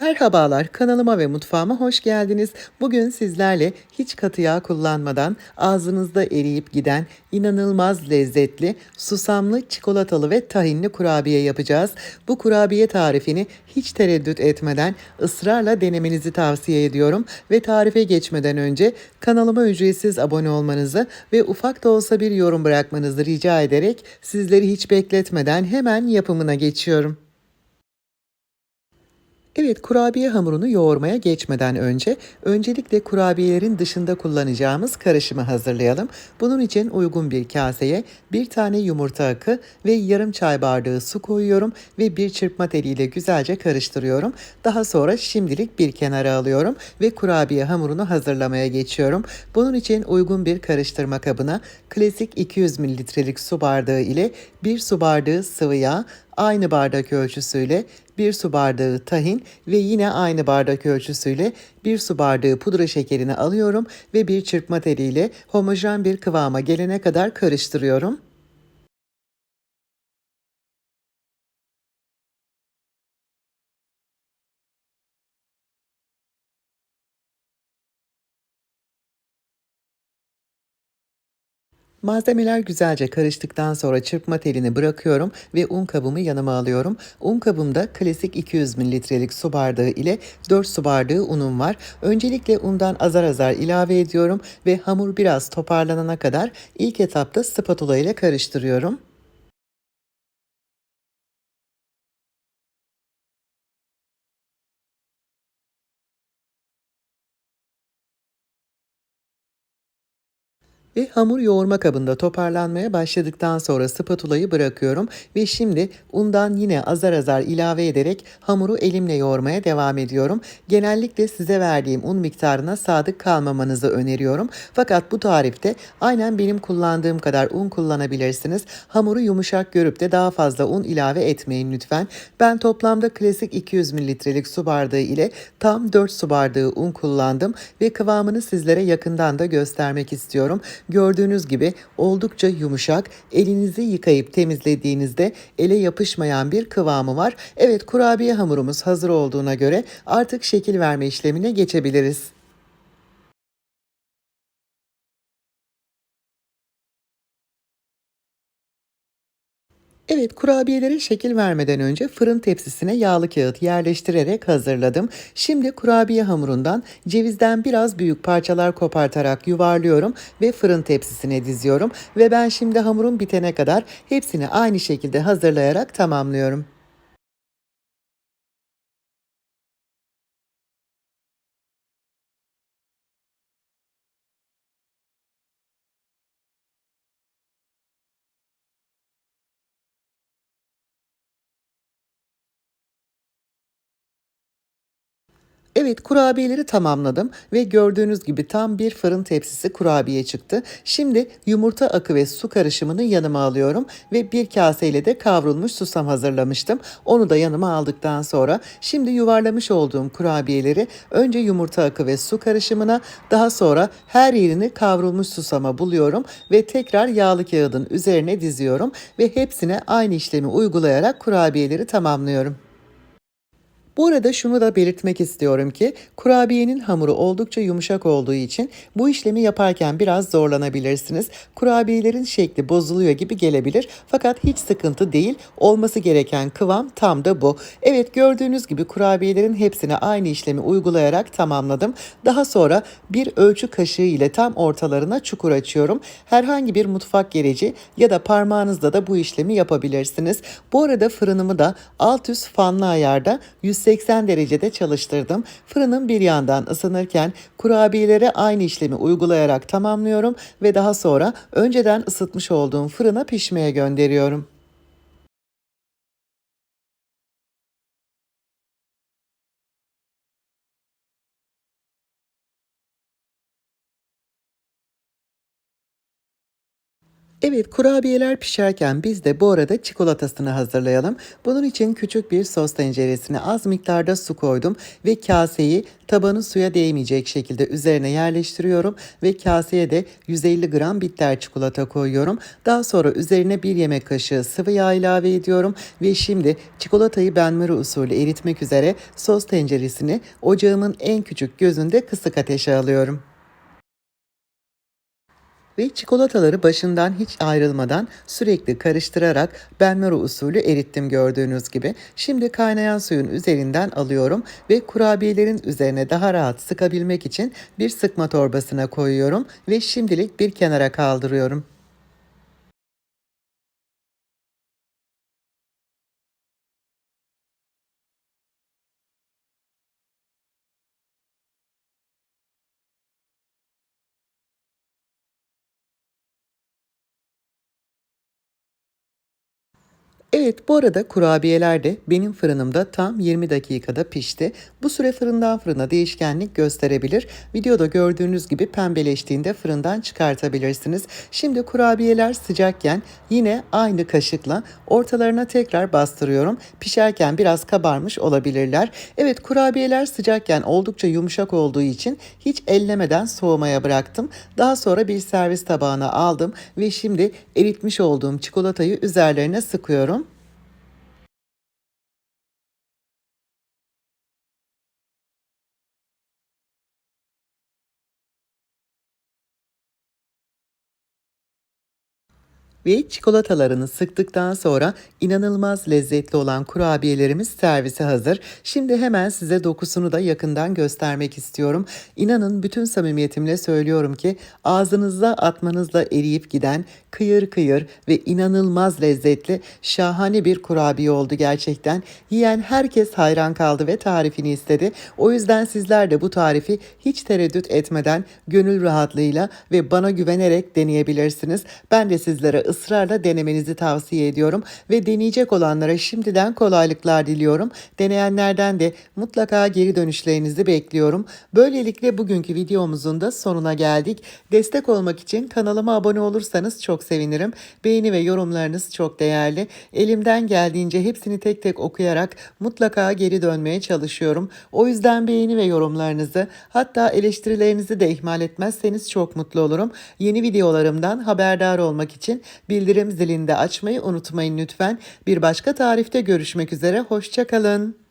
Merhabalar, kanalıma ve mutfağıma hoş geldiniz. Bugün sizlerle hiç katı yağ kullanmadan ağzınızda eriyip giden inanılmaz lezzetli, susamlı, çikolatalı ve tahinli kurabiye yapacağız. Bu kurabiye tarifini hiç tereddüt etmeden ısrarla denemenizi tavsiye ediyorum ve tarife geçmeden önce kanalıma ücretsiz abone olmanızı ve ufak da olsa bir yorum bırakmanızı rica ederek sizleri hiç bekletmeden hemen yapımına geçiyorum. Evet, kurabiye hamurunu yoğurmaya geçmeden önce öncelikle kurabiyelerin dışında kullanacağımız karışımı hazırlayalım. Bunun için uygun bir kaseye bir tane yumurta akı ve yarım çay bardağı su koyuyorum ve bir çırpma teliyle güzelce karıştırıyorum. Daha sonra şimdilik bir kenara alıyorum ve kurabiye hamurunu hazırlamaya geçiyorum. Bunun için uygun bir karıştırma kabına klasik 200 mililitrelik su bardağı ile bir su bardağı sıvı yağ, aynı bardak ölçüsüyle 1 su bardağı tahin ve yine aynı bardak ölçüsüyle 1 su bardağı pudra şekerini alıyorum ve bir çırpma teliyle homojen bir kıvama gelene kadar karıştırıyorum. Malzemeler güzelce karıştıktan sonra çırpma telini bırakıyorum ve un kabımı yanıma alıyorum. Un kabımda klasik 200 mililitrelik su bardağı ile 4 su bardağı unum var. Öncelikle undan azar azar ilave ediyorum ve hamur biraz toparlanana kadar ilk etapta spatula ile karıştırıyorum. Ve hamur yoğurma kabında toparlanmaya başladıktan sonra spatulayı bırakıyorum ve şimdi undan yine azar azar ilave ederek hamuru elimle yoğurmaya devam ediyorum. Genellikle size verdiğim un miktarına sadık kalmamanızı öneriyorum. Fakat bu tarifte aynen benim kullandığım kadar un kullanabilirsiniz. Hamuru yumuşak görüp de daha fazla un ilave etmeyin lütfen. Ben toplamda klasik 200 mililitrelik su bardağı ile tam 4 su bardağı un kullandım ve kıvamını sizlere yakından da göstermek istiyorum. Gördüğünüz gibi oldukça yumuşak, elinizi yıkayıp temizlediğinizde ele yapışmayan bir kıvamı var. Evet kurabiye hamurumuz hazır olduğuna göre artık şekil verme işlemine geçebiliriz. Evet, kurabiyelere şekil vermeden önce fırın tepsisine yağlı kağıt yerleştirerek hazırladım. Şimdi kurabiye hamurundan cevizden biraz büyük parçalar kopartarak yuvarlıyorum ve fırın tepsisine diziyorum. Ve ben şimdi hamurun bitene kadar hepsini aynı şekilde hazırlayarak tamamlıyorum. Evet kurabiyeleri tamamladım ve gördüğünüz gibi tam bir fırın tepsisi kurabiye çıktı. Şimdi yumurta akı ve su karışımını yanıma alıyorum ve bir kaseyle de kavrulmuş susam hazırlamıştım. Onu da yanıma aldıktan sonra şimdi yuvarlamış olduğum kurabiyeleri önce yumurta akı ve su karışımına daha sonra her yerini kavrulmuş susama buluyorum ve tekrar yağlı kağıdın üzerine diziyorum ve hepsine aynı işlemi uygulayarak kurabiyeleri tamamlıyorum. Bu arada şunu da belirtmek istiyorum ki kurabiyenin hamuru oldukça yumuşak olduğu için bu işlemi yaparken biraz zorlanabilirsiniz. Kurabiyelerin şekli bozuluyor gibi gelebilir fakat hiç sıkıntı değil. Olması gereken kıvam tam da bu. Evet gördüğünüz gibi kurabiyelerin hepsine aynı işlemi uygulayarak tamamladım. Daha sonra bir ölçü kaşığı ile tam ortalarına çukur açıyorum. Herhangi bir mutfak gereci ya da parmağınızla da bu işlemi yapabilirsiniz. Bu arada fırınımı da alt üst fanlı ayarda 180 180 derecede çalıştırdım. Fırının bir yandan ısınırken kurabiyelere aynı işlemi uygulayarak tamamlıyorum ve daha sonra önceden ısıtmış olduğum fırına pişmeye gönderiyorum. Evet, kurabiyeler pişerken biz de bu arada çikolatasını hazırlayalım. Bunun için küçük bir sos tenceresine az miktarda su koydum ve kaseyi tabanı suya değmeyecek şekilde üzerine yerleştiriyorum ve kaseye de 150 gram bitter çikolata koyuyorum. Daha sonra üzerine bir yemek kaşığı sıvı yağ ilave ediyorum ve şimdi çikolatayı benmari usulü eritmek üzere sos tenceresini ocağımın en küçük gözünde kısık ateşe alıyorum. Ve çikolataları başından hiç ayrılmadan sürekli karıştırarak benmari usulü erittim gördüğünüz gibi. Şimdi kaynayan suyun üzerinden alıyorum ve kurabiyelerin üzerine daha rahat sıkabilmek için bir sıkma torbasına koyuyorum ve şimdilik bir kenara kaldırıyorum. Evet bu arada kurabiyeler de benim fırınımda tam 20 dakikada pişti. Bu süre fırından fırına değişkenlik gösterebilir. Videoda gördüğünüz gibi pembeleştiğinde fırından çıkartabilirsiniz. Şimdi kurabiyeler sıcakken yine aynı kaşıkla ortalarına tekrar bastırıyorum. Pişerken biraz kabarmış olabilirler. Evet kurabiyeler sıcakken oldukça yumuşak olduğu için hiç ellemeden soğumaya bıraktım. Daha sonra bir servis tabağına aldım ve şimdi eritmiş olduğum çikolatayı üzerlerine sıkıyorum. Ve çikolatalarını sıktıktan sonra inanılmaz lezzetli olan kurabiyelerimiz servise hazır. Şimdi hemen size dokusunu da yakından göstermek istiyorum. İnanın bütün samimiyetimle söylüyorum ki ağzınızda atmanızla eriyip giden kıyır kıyır ve inanılmaz lezzetli şahane bir kurabiye oldu gerçekten. Yiyen herkes hayran kaldı ve tarifini istedi. O yüzden sizler de bu tarifi hiç tereddüt etmeden gönül rahatlığıyla ve bana güvenerek deneyebilirsiniz. Ben de sizlere ısrarla denemenizi tavsiye ediyorum ve deneyecek olanlara şimdiden kolaylıklar diliyorum. Deneyenlerden de mutlaka geri dönüşlerinizi bekliyorum. Böylelikle bugünkü videomuzun da sonuna geldik. Destek olmak için kanalıma abone olursanız çok sevinirim. Beğeni ve yorumlarınız çok değerli. Elimden geldiğince hepsini tek tek okuyarak mutlaka geri dönmeye çalışıyorum. O yüzden beğeni ve yorumlarınızı hatta eleştirilerinizi de ihmal etmezseniz çok mutlu olurum. Yeni videolarımdan haberdar olmak için bildirim zilini de açmayı unutmayın lütfen. Bir başka tarifte görüşmek üzere. Hoşçakalın.